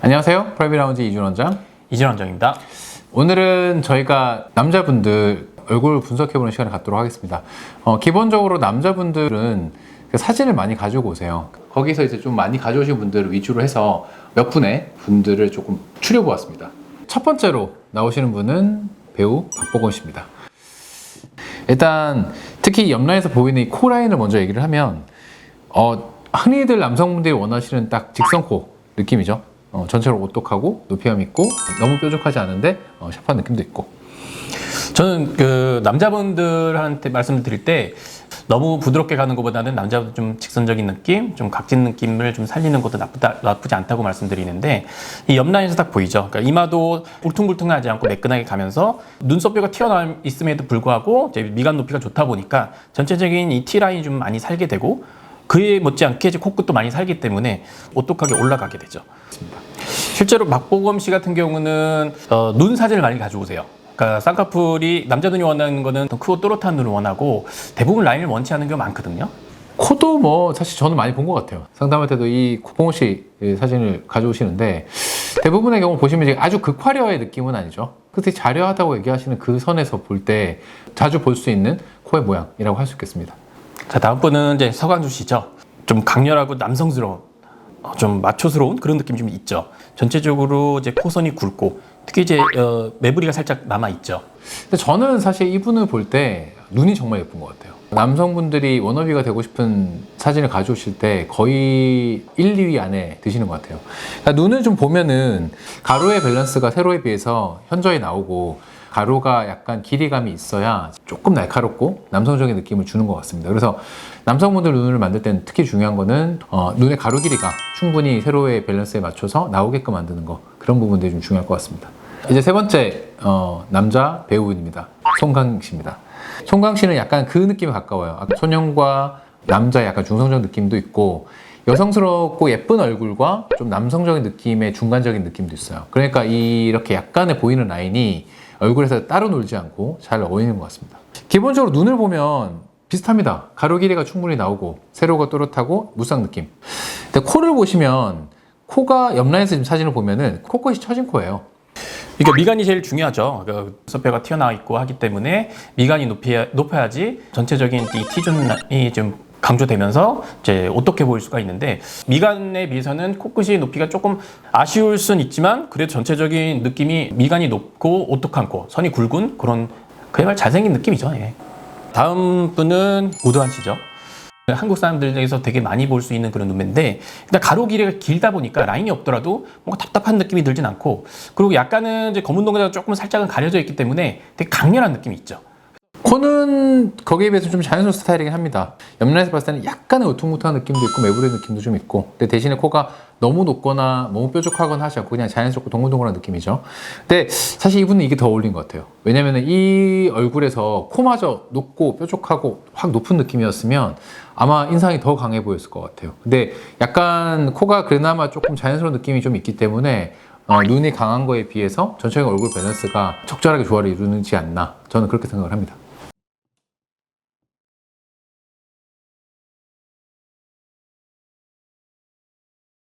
안녕하세요. 프라이빗 라운지 이준 원장. 이진 원장입니다. 오늘은 저희가 남자분들 얼굴 분석해보는 시간을 갖도록 하겠습니다. 어, 기본적으로 남자분들은 그 사진을 많이 가지고 오세요. 거기서 이제 좀 많이 가져오신 분들을 위주로 해서 몇 분의 분들을 조금 추려보았습니다. 첫 번째로 나오시는 분은 배우 박보건 씨입니다. 일단 특히 옆라인에서 보이는 이 코라인을 먼저 얘기를 하면 어, 흔히들 남성분들이 원하시는 딱 직선 코 느낌이죠. 어, 전체로 오똑하고 높이감 있고 너무 뾰족하지 않은데 어, 샤프한 느낌도 있고 저는 그 남자분들한테 말씀드릴 때 너무 부드럽게 가는 것보다는 남자분 좀 직선적인 느낌, 좀 각진 느낌을 좀 살리는 것도 나쁘다, 나쁘지 않다고 말씀드리는데 이 옆라인에서 딱 보이죠. 그러니까 이마도 울퉁불퉁하지 않고 매끈하게 가면서 눈썹뼈가 튀어나와 있음에도 불구하고 미간 높이가 좋다 보니까 전체적인 이 T 라인이 좀 많이 살게 되고 그에 못지않게 이제 코끝도 많이 살기 때문에 오똑하게 올라가게 되죠. 실제로 박보검 씨 같은 경우는 어, 눈 사진을 많이 가져오세요. 그러니까 쌍꺼풀이 남자분이 원하는 거는 더 크고 또렷한 눈을 원하고 대부분 라인을 원치 않는 경우가 많거든요. 코도 뭐 사실 저는 많이 본 것 같아요. 상담할 때도 이 고봉호 씨 사진을 가져오시는데 대부분의 경우 보시면 아주 극화려의 느낌은 아니죠. 그때 자려하다고 얘기하시는 그 선에서 볼 때 자주 볼 수 있는 코의 모양이라고 할 수 있겠습니다. 자 다음 분은 이제 서광주 씨죠. 좀 강렬하고 남성스러운, 어, 좀 마초스러운 그런 느낌이 좀 있죠. 전체적으로 이제 코선이 굵고 특히 이제 어, 매부리가 살짝 남아 있죠. 근데 저는 사실 이분을 볼 때 눈이 정말 예쁜 것 같아요. 남성분들이 워너비가 되고 싶은 사진을 가져오실 때 거의 1, 2위 안에 드시는 것 같아요. 그러니까 눈을 좀 보면은 가로의 밸런스가 세로에 비해서 현저히 나오고 가로가 약간 길이감이 있어야 조금 날카롭고 남성적인 느낌을 주는 것 같습니다. 그래서 남성분들 눈을 만들 때는 특히 중요한 거는 어, 눈의 가로 길이가 충분히 세로의 밸런스에 맞춰서 나오게끔 만드는 거 그런 부분들이 좀 중요할 것 같습니다. 이제 세 번째 어, 남자 배우입니다. 송강 씨입니다. 송강 씨는 약간 그 느낌에 가까워요. 아까 소년과 남자 약간 중성적 느낌도 있고 여성스럽고 예쁜 얼굴과 좀 남성적인 느낌의 중간적인 느낌도 있어요. 그러니까 이렇게 약간의 보이는 라인이 얼굴에서 따로 놀지 않고 잘 어울리는 것 같습니다. 기본적으로 눈을 보면 비슷합니다. 가로 길이가 충분히 나오고 세로가 또렷하고 무쌍 느낌. 근데 코를 보시면 코가 옆라인에서 지금 사진을 보면은 코끝이 처진 코예요. 그러니까 미간이 제일 중요하죠. 그 눈썹뼈가 튀어나와 있고 하기 때문에 미간이 높여야, 높아야지 전체적인 이 T존이 좀 강조되면서 이제 오똑해 보일 수가 있는데 미간에 비해서는 코끝이 높이가 조금 아쉬울 순 있지만 그래도 전체적인 느낌이 미간이 높고 오똑한 코, 선이 굵은 그런 그야말로 잘생긴 느낌이죠. 예. 다음 분은 오도환 씨죠. 한국 사람들에서 되게 많이 볼 수 있는 그런 눈매인데 일단 가로 길이가 길다 보니까 라인이 없더라도 뭔가 답답한 느낌이 들진 않고 그리고 약간은 이제 검은 동자가 조금 살짝은 가려져 있기 때문에 되게 강렬한 느낌이 있죠. 코는 거기에 비해서 좀 자연스러운 스타일이긴 합니다. 옆면에서 봤을 때는 약간의 우퉁무퉁한 느낌도 있고 매부리 느낌도 좀 있고 근데 대신에 코가 너무 높거나 너무 뾰족하거나 하지 않고 그냥 자연스럽고 동글동글한 느낌이죠. 근데 사실 이분은 이게 더 어울린 것 같아요. 왜냐면 이 얼굴에서 코마저 높고 뾰족하고 확 높은 느낌이었으면 아마 인상이 더 강해 보였을 것 같아요. 근데 약간 코가 그나마 조금 자연스러운 느낌이 좀 있기 때문에 어, 눈이 강한 거에 비해서 전체적인 얼굴 밸런스가 적절하게 조화를 이루는지 않나 저는 그렇게 생각을 합니다.